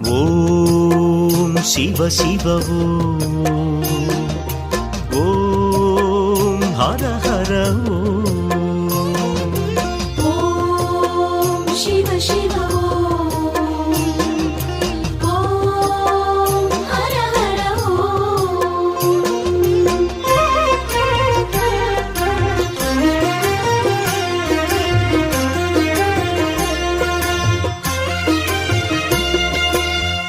ఓం శివ శివ ఓం హర హర ఓం శివ శివ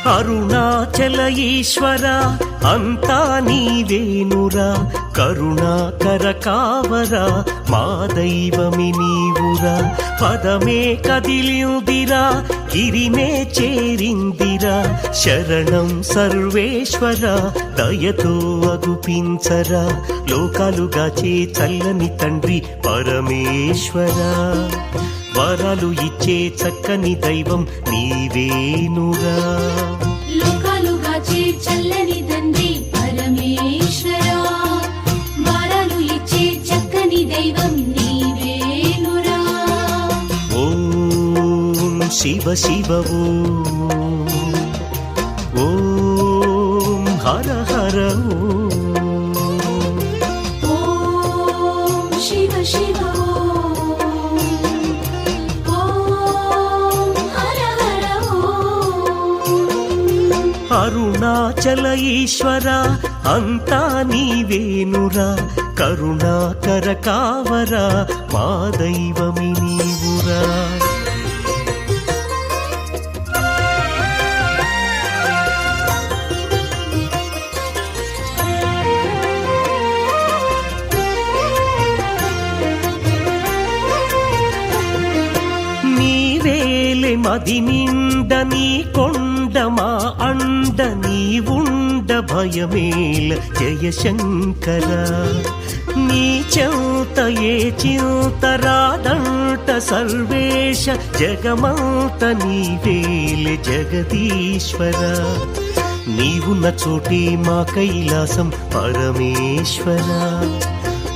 అరుణాచల ఈశ్వర అంతా నీవేనురా కరుణాకర కావరా మా దైవమి నీవురా. పదమే కదిలిందిరా గిరినే చేరిందిరా. శరణం సర్వేశ్వర దయతో అగుపించరా. లోకాలుగా చే చల్లని తండ్రి పరమేశ్వరా. వరాలు ఇచ్చే చక్కని దైవం లోకాలుగా చే చల్లని తండ్రి పరమేశ్వరా. వరాలు ఇచ్చే చక్కని దైవం నీవేనురా. ఓం శివ శివ ఓం. ఓం హర హర ఓం. అరుణాచల ఈశ్వర అంతా నీవేనురా. కరుణాకర కావరా మా దైవమి నీవురా. మది నిండ నీ కొండ మా అండ నీవుండ భయమేల జయశంకర. నీ చౌత ఏ చింతరాదంట సర్వేశ జగమంత నీవేలే జగదీశ్వర. నీవున్న చోటే మా కైలాసం పరమేశ్వర.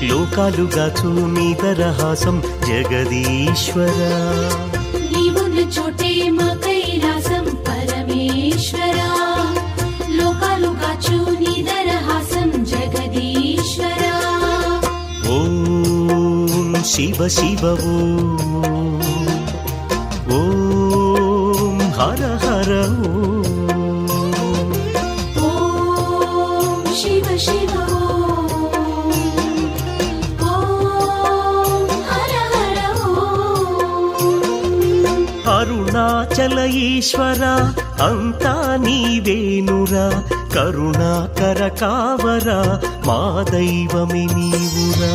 లోకాలుగా చూనిదరహాసం జగదీశ్వర. నీవున్న చోటే మా శివ శివవు. ఓం హర హర అరుణాచల ఈశ్వర అంతా నీవేనురా. కరుణాకర కావరా మా దైవమి నీవురా.